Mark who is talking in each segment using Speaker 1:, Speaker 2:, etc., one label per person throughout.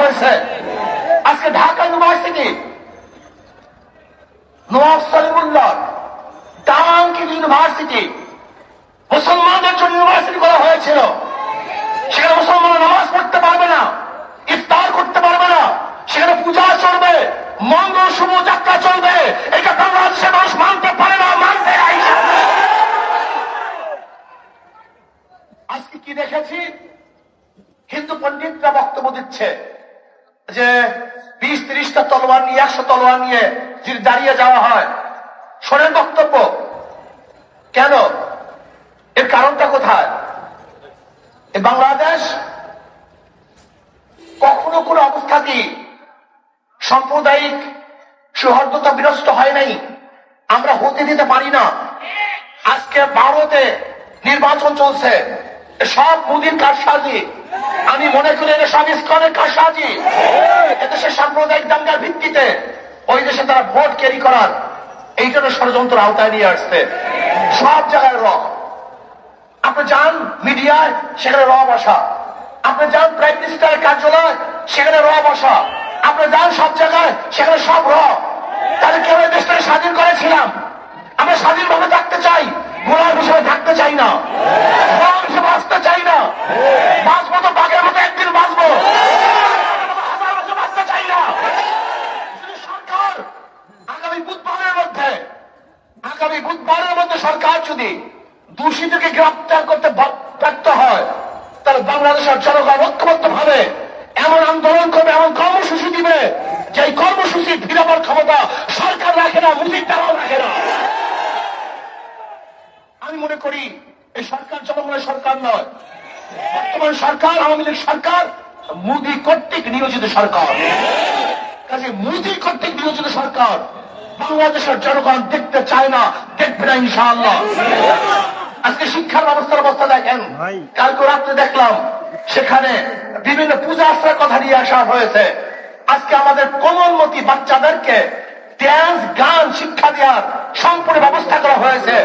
Speaker 1: হয়েছে। আজকে ঢাকা ইউনিভার্সিটি, নওয়াব সলিমুল্লাহ টাঙ্কি ইউনিভার্সিটি, মুসলমানদের জন্য ইউনিভার্সিটি করা হয়েছিল। সেখানে মুসলমানরা নামাজ পড়তে পারবে না, ইফতার করতে পারবে না, সেখানে পূজা চলবে, মঙ্গল শুভ যাত্রা চলবে। এটা বাংলাদেশের মানুষ মানতে পারে না, মানতে আজকে কি দেখেছি? হিন্দু পণ্ডিতরা বক্তব্য দিচ্ছে যে বিশ ত্রিশটা তলোয়ার নিয়ে, একশো তলোয়ার নিয়ে দাঁড়িয়ে যাওয়া হয়, শোনেন বক্তব্য। কেন? এর কারণটা কোথায়? বাংলাদেশ কখনো কোনো অবস্থাতেই সাম্প্রদায়িক সৌহার্দ্যতা বিনষ্ট হয় নাই। আমরা হতে দিতে পারি না। আজকে ভারতে নির্বাচন চলছে। সব মোদীর কারসাজি আমি মনে করি এটা সব ইস্কনের কারসাজি। এদেশে সাম্প্রদায়িক দাঙ্গার ভিত্তিতে ওই দেশে তারা ভোট ক্যারি করার এই জন্য ষড়যন্ত্র আওতায় নিয়ে আসছে। সব জায়গায় র। আপনি যান মিডিয়ায়, সেখানে র বসা। আপনি যান প্রাইম মিনিস্টারের কার্যালয়, সেখানে র বসা। আপনি যান সব জায়গায়, সেখানে সব র। তাহলে কেউ দেশটাকে স্বাধীন করেছিলাম? আমরা স্বাধীনভাবে থাকতে চাই গোলাম হিসেবে থাকতে চাই না গোলাম হিসেবে বাঁচতে চাই না বাঁচবো তো বাঘের মতো একদিন বাঁচবো হাজার বছর বাঁচতে চাই না যদি সরকার আগামী বুধবারের মধ্যে আগামী বুধবারের মধ্যে সরকার যদি দোষীদেরকে গ্রেপ্তার করতে ব্যর্থ হয়, তাহলে বাংলাদেশের জনগণ ঐক্যবদ্ধ ভাবে এমন আন্দোলন করবে, এমন কর্মসূচি দিবে যে কর্মসূচি ফিরাবার ক্ষমতা সরকার রাখে না মুজিব তারাও রাখে না। আমি মনে করি, এই সরকার জনগণের সরকার নয়। বর্তমান সরকার, আওয়ামী লীগ সরকার, মোদী কর্তৃক নিয়োজিত সরকার। কাজে মোদী কর্তৃক নিয়োজিত সরকার বাংলাদেশের জনগণ দেখতে চায় না দেখবে না ইনশাআল্লাহ। আজকে শিক্ষার ব্যবস্থার অবস্থা দেখেন। কালকে রাত্রে দেখলাম সেখানে বিভিন্ন পূজা আশ্রয়ের কথা নিয়ে আসা হয়েছে। আজকে আমাদের কোমলমতি বাচ্চাদেরকে ড্যান্স গান শিক্ষা দেওয়ার সম্পূর্ণ ব্যবস্থা করা হয়েছে।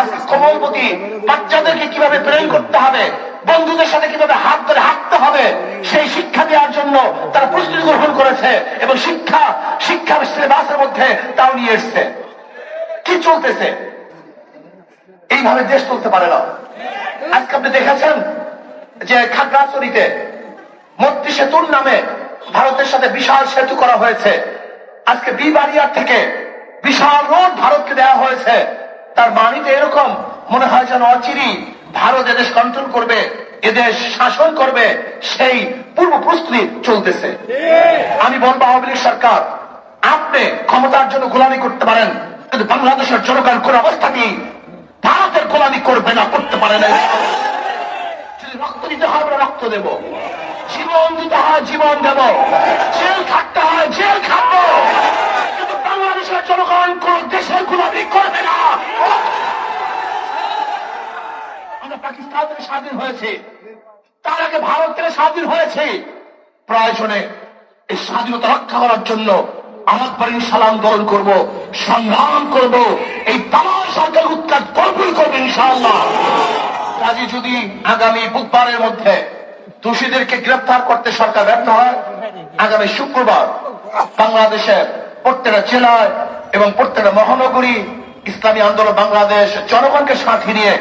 Speaker 1: আজকে কোমলমতি বাচ্চাদেরকে কীভাবে ট্রেন করতে হবে বন্ধুদের সাথে কীভাবে হাত ধরে হাঁটতে হবে, সেই শিক্ষা দেওয়ার জন্য তারা প্রস্তুতি গ্রহণ করেছে এবং শিক্ষা, শিক্ষার সিলেবাসের মধ্যে তাও নিয়ে এসছে। কি চলতেছে? এইভাবে দেশ চলতে পারে না। আজকে আপনি দেখেছেন যে খাগড়াছড়িতে মৈত্রী সেতুর নামে ভারতের সাথে বিশাল সেতু করা হয়েছে। আজকে বিবাড়িয়ার থেকে বিশাল রোড ভারতকে দেওয়া হয়েছে। তার বাণীতে এরকম, মনে হয় যেন অচিরি ভারত এদেশ কন্ট্রোল করবে, এদেশ শাসন করবে, সেই পূর্ব প্রস্তুতি চলতেছে। আমি বলব আওয়ামী লীগ সরকার, আপনি ক্ষমতার জন্য গোলামি করতে পারেন, কিন্তু বাংলাদেশের জনগণ কোন অবস্থাতেই ভারতের গোলামি করবে না, করতে পারে না। যদি রক্ত দিতে হয়, আমরা রক্ত দেব। জীবন দিতে হয়, জীবন দেব। জেল খাটতে হয় জেল খাটবো কিন্তু বাংলাদেশের জনগণ কোন দেশের গোলামি করবে না আমরা পাকিস্তান থেকে স্বাধীন হয়েছি। তার আগে ভারত থেকে স্বাধীন হয়েছে। প্রয়োজনে এই স্বাধীনতা রক্ষা করার জন্য আমার ইনশাল আন্দোলন করব, সংগ্রাম করব, এই তামাম সরকার উৎখাত করবই করবে ইনশাআল্লাহ। কাজে যদি আগামী বুধবারের মধ্যে দোষীদেরকে গ্রেফতার করতে সরকার ব্যর্থ হয়, আগামী শুক্রবার বাংলাদেশের প্রত্যেকটা জেলায় এবং প্রত্যেকটা মহানগরী ইসলামী আন্দোলন বাংলাদেশ জনগণকে সাথে নিয়ে